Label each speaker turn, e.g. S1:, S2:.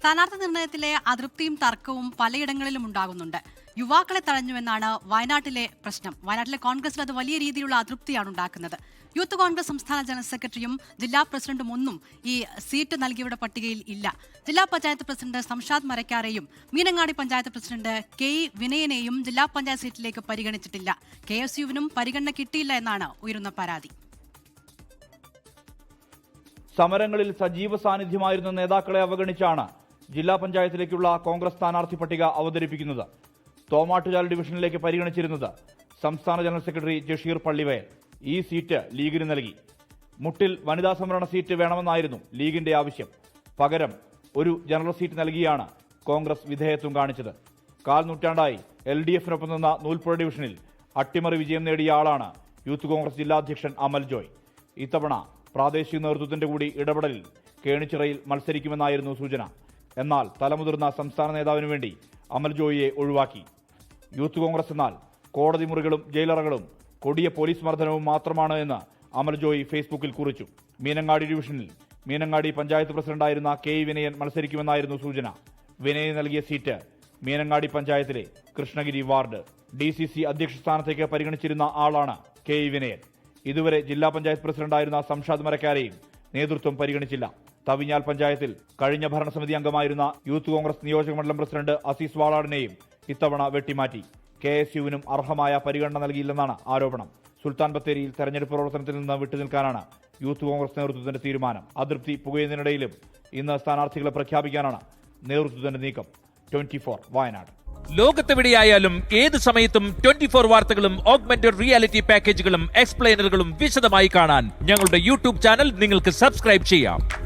S1: സ്ഥാനാർത്ഥി നിർണയത്തിലെ അതൃപ്തിയും തർക്കവും പലയിടങ്ങളിലും ഉണ്ടാകുന്നുണ്ട്. യുവാക്കളെ തഴഞ്ഞുവെന്നാണ് വയനാട്ടിലെ പ്രശ്നം. വയനാട്ടിലെ കോൺഗ്രസിൽ അത് വലിയ രീതിയിലുള്ള അതൃപ്തിയാണ് ഉണ്ടാക്കുന്നത്. യൂത്ത് കോൺഗ്രസ് സംസ്ഥാന ജനറൽ സെക്രട്ടറിയും ജില്ലാ പ്രസിഡന്റും ഒന്നും ഈ സീറ്റ് നൽകിയവരുടെ പട്ടികയിൽ ഇല്ല. ജില്ലാ പഞ്ചായത്ത് പ്രസിഡന്റ് സംഷാദ് മരക്കാരെയും മീനങ്ങാടി പഞ്ചായത്ത് പ്രസിഡന്റ് കെ വിനയനെയും ജില്ലാ പഞ്ചായത്ത് സീറ്റിലേക്ക് പരിഗണിച്ചിട്ടില്ല. കെ എസ് യുവിനും പരിഗണന കിട്ടിയില്ല എന്നാണ് ഉയരുന്ന പരാതി.
S2: സമരങ്ങളിൽ സജീവ സാന്നിധ്യമായിരുന്ന നേതാക്കളെ അവഗണിച്ചാണ് ജില്ലാ പഞ്ചായത്തിലേക്കുള്ള കോൺഗ്രസ് സ്ഥാനാർത്ഥി പട്ടിക അവതരിപ്പിക്കുന്നത് തോമാട്ടുചാൽ ഡിവിഷനിലേക്ക് പരിഗണിച്ചിരുന്നത് സംസ്ഥാന ജനറൽ സെക്രട്ടറി ജഷീർ പള്ളിവയൽ. ഈ സീറ്റ് ലീഗിന് നൽകി. മുട്ടിൽ വനിതാ സംവരണ സീറ്റ് വേണമെന്നായിരുന്നു ലീഗിന്റെ ആവശ്യം. പകരം ഒരു ജനറൽ സീറ്റ് നൽകിയാണ് കോൺഗ്രസ് വിധേയത്വം കാണിച്ചത്. കാൽ നൂറ്റാണ്ടായി എൽ ഡി എഫിനൊപ്പം നിന്ന നൂൽപ്പുഴ ഡിവിഷനിൽ അട്ടിമറി വിജയം നേടിയ ആളാണ് യൂത്ത് കോൺഗ്രസ് ജില്ലാധ്യക്ഷൻ അമൽ ജോയ്. ഇത്തവണ പ്രാദേശിക നേതൃത്വത്തിന്റെ കൂടി ഇടപെടലിൽ കേണിച്ചിറയിൽ മത്സരിക്കുമെന്നായിരുന്നു സൂചന. എന്നാൽ തലമുതിർന്ന സംസ്ഥാന നേതാവിനു വേണ്ടി അമൽ ജോയിയെ ഒഴിവാക്കി. യൂത്ത് കോൺഗ്രസ് എന്നാൽ കോടതി മുറികളും ജയിലറകളും കൊടിയ പോലീസ് മർദ്ദനവും മാത്രമാണ് എന്ന് അമൽ ജോയി ഫേസ്ബുക്കിൽ കുറിച്ചു. മീനങ്ങാടി ഡിവിഷനിൽ മീനങ്ങാടി പഞ്ചായത്ത് പ്രസിഡന്റായിരുന്ന കെ വിനയൻ മത്സരിക്കുമെന്നായിരുന്നു സൂചന. വിനയൻ നൽകിയ സീറ്റ് മീനങ്ങാടി പഞ്ചായത്തിലെ Krishnagiri ward. D C C അധ്യക്ഷ സ്ഥാനത്തേക്ക് പരിഗണിച്ചിരുന്ന ആളാണ് കെ വിനയൻ. ഇതുവരെ ജില്ലാ പഞ്ചായത്ത് പ്രസിഡന്റായിരുന്ന സംഷാദ് മരക്കാരെയും നേതൃത്വം പരിഗണിച്ചില്ല. തവിഞ്ഞാൽ പഞ്ചായത്തിൽ കഴിഞ്ഞ ഭരണസമിതി അംഗമായിരുന്ന യൂത്ത് കോൺഗ്രസ് നിയോജക മണ്ഡലം പ്രസിഡന്റ് അസീസ് വാളാടിനെയും ഇത്തവണ വെട്ടിമാറ്റി. കെ എസ് യുവിനും അർഹമായ പരിഗണന നൽകിയില്ലെന്നാണ് ആരോപണം. സുൽത്താൻ ബത്തേരിയിൽ തെരഞ്ഞെടുപ്പ് പ്രവർത്തനത്തിൽ നിന്ന് വിട്ടുനിൽക്കാനാണ് യൂത്ത് കോൺഗ്രസ് നേതൃത്വത്തിന്റെ തീരുമാനം. അതൃപ്തി പുകയുന്നതിനിടയിലും ഇന്ന് സ്ഥാനാർത്ഥികളെ പ്രഖ്യാപിക്കാനാണ് നേതൃത്വത്തിന്റെ നീക്കം. ട്വന്റി വയനാട്.
S3: ലോകത്തെവിടെയായാലും ഏത് സമയത്തും ട്വന്റി ഫോർ വാർത്തകളും ഓഗ്മെന്റഡ് റിയാലിറ്റി പാക്കേജുകളും എക്സ്പ്ലെയിനറുകളും വിശദമായി കാണാൻ ഞങ്ങളുടെ യൂട്യൂബ് ചാനൽ നിങ്ങൾക്ക് സബ്സ്ക്രൈബ് ചെയ്യാം.